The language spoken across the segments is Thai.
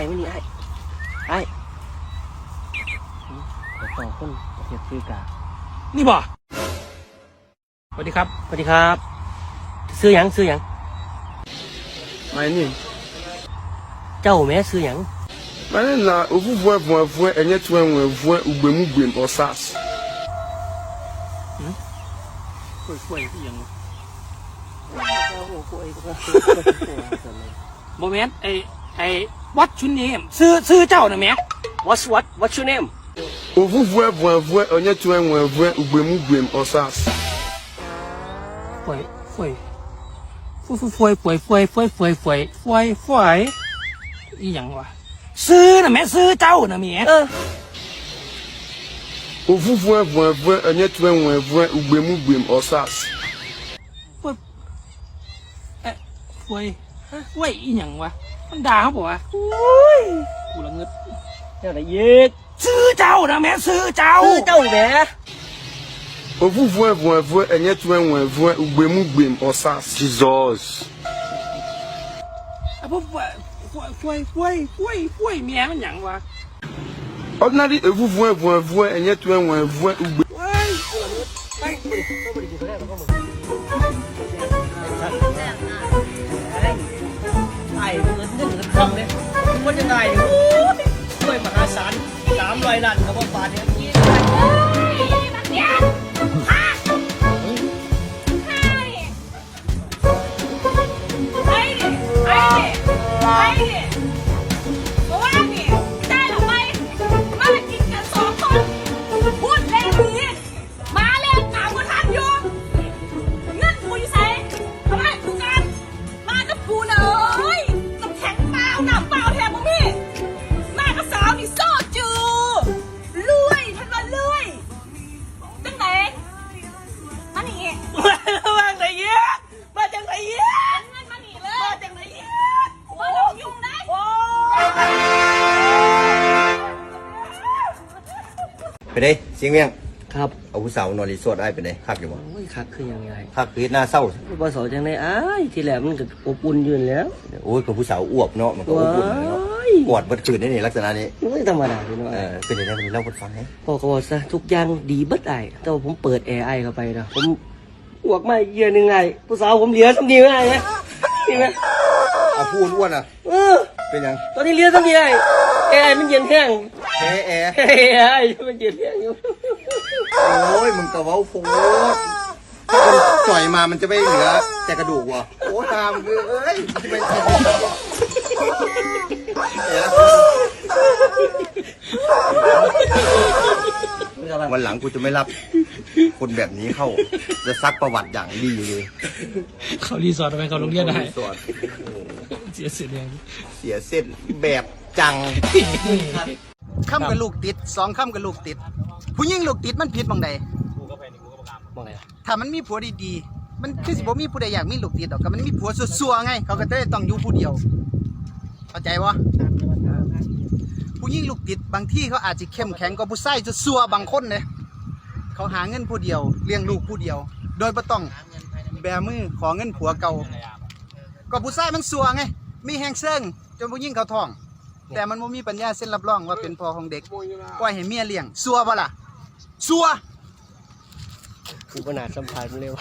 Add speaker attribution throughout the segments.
Speaker 1: อ้ไม่นี่ไอ้ไอ้ต่อคนเทียบซื้อกา
Speaker 2: นี่บ่สวัสดีครับ
Speaker 1: สวัสดีครับ ซื้อหยังซื้อหยัง
Speaker 3: มานี่
Speaker 1: เจ้าแม่ซื้อหยัง
Speaker 3: มาเนี่ยนะอุบุบ
Speaker 2: วยบวยบวเอ็นี่ยช่วยบ
Speaker 3: วยวอุบมุบวยออซัส
Speaker 2: ช่วมียัโมเมนต์ไอไอ วัดชุนเนมซื้อซื้อเจ้าน่ะแหม่
Speaker 1: What's what What's your name
Speaker 3: Ovuvue vuevue enye tue nwevue ugbemugbe osas.
Speaker 2: ป่วยป่วยฟุฟุป่วยป่วยป่วยป่วยป่วยป่วยป่วยป่วยอีหยังวะซื้อน่ะแหม่ซื้อเจ้าน่ะแหม่
Speaker 1: เออ
Speaker 3: Ovuvue vuevue enye tue nwevue ugbemugbe osas.
Speaker 2: ป่วยเอ๊ะป่วยป่วยอีหยังวะ มันด่าเขาบอกว่า
Speaker 1: อ้ย
Speaker 2: กูละเงิด
Speaker 1: เจ้าไหนเย็ด
Speaker 2: ซื้อเจ้านะแม่ซื้อเจ้า
Speaker 1: ซื้อเจ้าแม่
Speaker 3: โอ้ฟูฟูฟูฟูเอ็
Speaker 2: นยัดฟูฟูฟูเบมูเบมออซัสจิซอสอะพวกฟูฟูฟูฟูฟูเมียมันหยังวะ
Speaker 3: ordinary เอฟูฟูฟูฟู
Speaker 2: เอ็งยั
Speaker 1: ตวัฟูฟูฟูเบไอ้ ล่องเลยมันจะได้อยู่ด้วยมหาศาลสามร้อยล้านครับว่าบาทเนี่ย ไป
Speaker 4: เด้เสียงเวียง
Speaker 1: ครับ
Speaker 4: เอาผู้สาวนอนรีสอร์ทได้ไปเด้คักอยู่บ่
Speaker 1: โอ้ยคักคือยังไง
Speaker 4: คักคือเฮ็ดหน้าเศร้า
Speaker 1: ภาษาจังไดอ้ายที่แหลมันก็อบอุ่นอยู่แล้ว
Speaker 4: โอ้ยกับผู้สาวอ้วกเนาะมันก็อบอุ่นเนาะ
Speaker 1: ว้าย
Speaker 4: กอดเบัดคืนนี่นี่ลักษณะนี้
Speaker 1: ไม่ธรรมดาพี่น้อง
Speaker 4: เออเป็นยังไงวันนี้เล่าคนฟังให้
Speaker 1: พ่อก็บอกซะทุกอย่างดีเบิดไอ้แต่ว่าผมเปิดแอร์ไอเข้าไปนะผมอ้วกมาเยียหนึงไงผู้สาวผมเหลือสักดีไหมไอ้เนี่ยดีไหม
Speaker 4: อะพูดอ้วนอะ
Speaker 1: เออ
Speaker 4: เป็นยัง
Speaker 1: ตอนนี้เหลือสักดีไอ้แอร์ไอมันเย็นแห้ง
Speaker 4: แพ้แอร์
Speaker 1: เฮ้ยไอ้มันเย็นแห้งอยู่
Speaker 4: โอ้ยมึงกระเว้าโพดถ้าคนจ่อยมามันจะไม่เหลือแต่กระดูกวะโอ้ตามคือเอ้ยไม่ใช่วันหลังกูจะไม่รับคนแบบนี้เข้า จะซักประวัติอย่างดีเลย
Speaker 2: เขารีสอร์ททำไมเขาโรงเรียนได้
Speaker 4: ส่วน
Speaker 2: เสียเสียง
Speaker 4: เสียเส้นแบบจัง
Speaker 5: ค่ำกับลูกติดสองค่ำกับลูกติด ผู้หญิงลูกติดมันผิดบังใด
Speaker 1: มองไงล่ะ
Speaker 5: ถ้ามันมีผัวดีๆ มันคือสิบ่มีผู้ใดอยากมีลูกติดดอกก็มันมีผัวซัวๆไง เขาก็จะได้ต้องอยู่ผู้เดียว เข้าใจวะผู้หญิงลูกติดบางที่เขาอาจจะเข้มแข็งกว่าผู้ชายซัวๆบางคนเนี่ยเขาหาเงินผู้เดียวเลี้ยงลูกผู้เดียว โดยบ่ต้องแบมือขอเงินผัวเก่าก็ผู้ชายมันซัวไง มีแหงเซิงจนผู้หญิงเขาท้อง แต่มันบ่มีปัญญาเส้นรับรองว่าเป็นพ่อของเด็กปล่อยให้เมียเลี้ยงซัวบ่ล่ะซัว
Speaker 1: กูขนาดสัมผัสมันเร็ว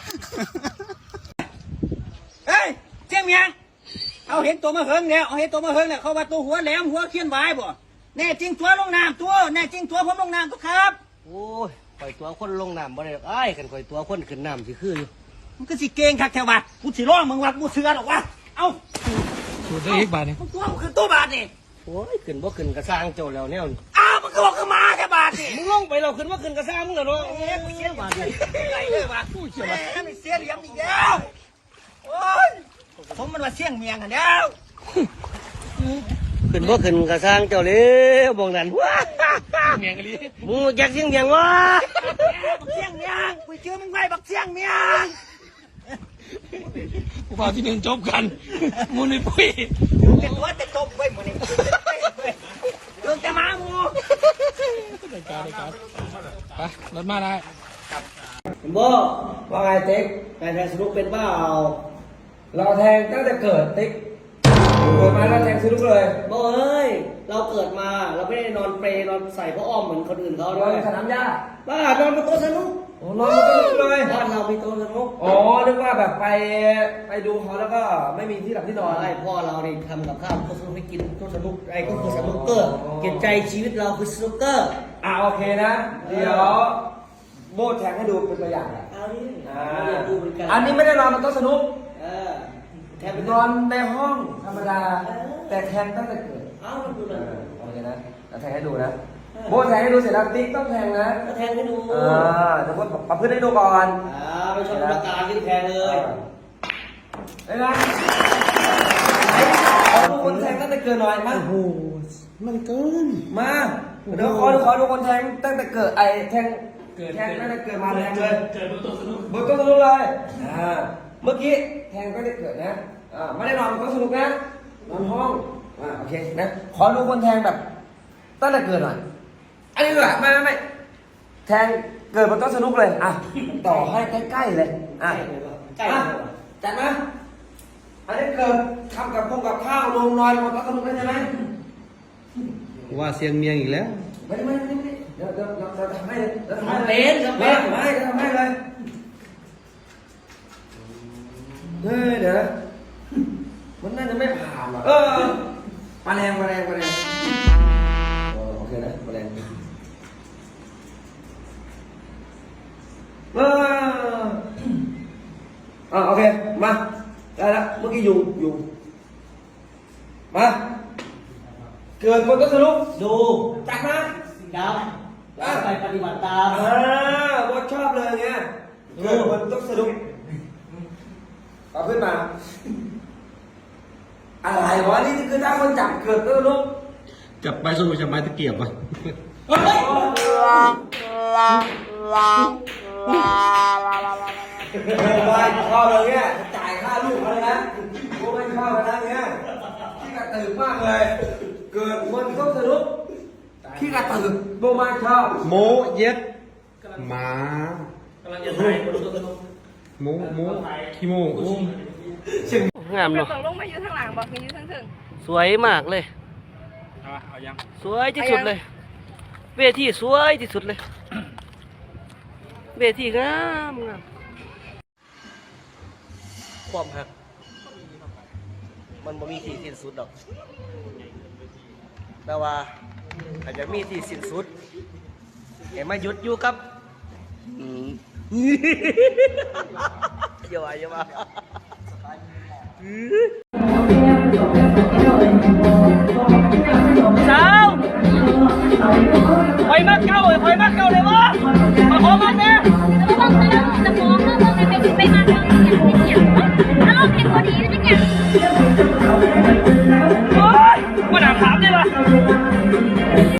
Speaker 2: เฮ้ยเจียงเมียงเอาเห็นตัวมาเฮิงแล้วเอาเห็นตัวมาเฮิงแล้วเขาว่าตัวหัวแหลมหัวเขียนไว้บ่แน่จริงตัวลงน้ำตัวแน่จริงตัวผมลงน้ำตัวครับ
Speaker 1: โอ้ยข่อยตัวคนลงน้ำบ่ได้หรอกไอ้ายกันข่อยตัวคนขึ้นน้ำสิคืออยู่
Speaker 2: มันก็สิเก่งคักแถวบ้านกูสิร้องมึงว่ากูเสือหรอกวะเอ้าสูตรได้อีกบาทนี่มึงตัวมึงคือตัวบาทนี่
Speaker 1: โอ้ยขึ้นบ่ขึ้นกระสร้างเจ้าแล้วแนวนี่
Speaker 2: อ้าวมึงก็บอกคือหมาแค่บาทนี่
Speaker 1: มึงลงไปเราขึ้นว่าขึ้นกระสร้างมึงเหรอเนาะ
Speaker 2: เอ๊ะกูเสียบาทนี่ไรเลยบาทกูเสียบาทแหมไม่เสียเหลี่ยมอีกแล้วโอ้ยผมมันว่าเสียงเมียงกันแล้ว
Speaker 1: ขึ้นบ่ขึ้นกระสร้างเจ้าเลยมองนั่นว้า
Speaker 2: เมียงกันดิ
Speaker 1: มึงอยากเสียงเสียงวะ
Speaker 2: บักเสียงเมียงกูเจอมึงไว้บักเสียงเมียงกูพาที่หนึ่งจบกันมูนี่ปุ้ยเป็นตัวแต่จบไว้หมดนี่เรื่องจะมาหมูได้การได้การไปรถมาได้
Speaker 6: บ่ว่าไงติ๊กนายแทงสนุกเป็นเปล่าเราแทงตั้งแต่เกิดติ๊กเกิดมาเราแทงสนุกเลย
Speaker 1: บ่เอ้ยเราเกิดมาเราไม่ได้นอนเปรนอนใส่ผ้าอ้อมเหมือนคนอื่นเขาด้วนย
Speaker 6: สนามหญ้า
Speaker 1: บ้านอนบนโต๊ะสนุก
Speaker 6: โอ้นอนก็ลุกเลย
Speaker 1: บ้านเรามีโต๊ะสนุก
Speaker 6: อ๋อนึกว่าแบบไปไปดูเขาแล้วก็ไม่มีที่หลับที่นอน
Speaker 1: ไอ้พ่อเราเนี่ยทำกับข้าวโต๊ะสนุกให้กินโต๊ะสนุกไอ้ก็คือสนุกเกอร์เก็บใจชีวิตเราคือสนุกเกอร์
Speaker 6: อ่าโอเคนะ เดี๋ยวโบดแทงให้ดูเป็นตัวอย่าง
Speaker 1: เอาดิ
Speaker 6: อ่า
Speaker 1: เรียนดูเหมือนกัน
Speaker 6: อันนี้ไม่ได้นอนมันโต๊ะสนุก
Speaker 1: เออแทนเป็น
Speaker 6: นอนในห้องธรรมดา แต่แทงตั้งแต่เกิด
Speaker 1: เอามันดู
Speaker 6: เอ
Speaker 1: เลย
Speaker 6: อโอเคนะแล้วแทงให้ดูนะ โบดแทงให้ดูเสร็จแล้วติ๊กต้องแทงนะ
Speaker 1: ก็แทนให้ดู
Speaker 6: อ่าเดี๋ยวโบดประพฤติให้ดูก่อน
Speaker 1: อ่าไม่ชอบประการที่แทนเลย
Speaker 6: ได้ไหมไอ้ขอดูคนแทงตั้งแต่เกิดหน่อยมา
Speaker 4: โอ้โหมันเกิน
Speaker 6: มาเดี๋ยวขอดูขอดูคนแทงตั้งแต่เกิดไอ้แทงแทงตั้งแต่เกิดมาแทงเลย
Speaker 2: เกิดบนโต๊ะสนุก
Speaker 6: บนโต๊ะสนุกเลยอ่าเมื่อกี้แทงตั้งแต่เกิดนะอ่าไม่ได้นอนบนโต๊ะสนุกนะนอนห้องอ่าโอเคนะขอดูคนแทงแบบตั้งแต่เกิดหน่อย อันนี้ดีกว่าไม่ไม่ไม่แทงเกิดบนโต๊ะสนุกเลย อะ ต่อให้ใกล้ๆเลย อะ
Speaker 1: ใกล้
Speaker 6: อะ
Speaker 1: เลย
Speaker 6: จัดมาอันนี้เกิดทำกับพงกับข้าวลงนอนบนโต๊ะสนุกได้ใช่ไหม
Speaker 4: ว่าเสียงเมียงอีกแล้ว
Speaker 6: ไม่ไม่ไม่ไม่เดี๋ยวเดี๋ยวเราเราทำให้เลยเราทำให้
Speaker 1: ทำ
Speaker 6: เล
Speaker 1: เป็
Speaker 6: ย
Speaker 1: นทำ
Speaker 6: ไม่
Speaker 1: เป็น
Speaker 6: ไม่จะทำให้เลยเฮ้ยเดี๋ยวนะมันน่าจะไม่ผ่านหรอกเออปลาแรงปลาแรงปลาแรงเออโอเคนะปลาแรง เอออ่าโอเค มาได้แล้วเมื่อกี้ยุงยุงมาเกิดคนก็สรุป
Speaker 1: ดู
Speaker 6: จัดมา
Speaker 1: ดาวแล้วไปปฏิบัติตาม
Speaker 6: อ่าบดชอบเลยเงี้ยเกิดมันต้องสนุกเอาขึ้นมา อะไรวะนี่คือถ้าคนจับเกิดก็สนุก
Speaker 4: จับไปสนุกจับไม้ตะเกียบอะ
Speaker 6: ไม่ชอบเลยเนี่ยจ่ายค่าลูกเขาเลยนะกูไม่ชอบเลยนะเนี่ยขี้กระตือมากเลย เกิดมันต้องสนุกขี้กระตือโบมากชอบ
Speaker 3: โมเย็ดหมา
Speaker 2: กำลังจะถ่ายบนโต๊ะสนุก
Speaker 3: โมโมขี้โมโอ้
Speaker 1: งาม
Speaker 7: เรา
Speaker 1: เนาะ
Speaker 7: ตกลงมาอยู่ทางหลังบอกคืออยู่ทางถึง
Speaker 1: สวยมากเลย
Speaker 2: เอาเอายัง
Speaker 1: สวยที่สุดเลย เวทีสวยที่สุดเลย เวทีงามงามความหัก มันบ่มีที่สิ้นสุดดอก แต่ว่าอาจจะมีที่สิ้นสุดเห็นมาหยุดอยู่กับอืมอย่าว่าอย่าว่าสาวคอยมากเก้าเลยคอยมากเก้าเลยวะ มาข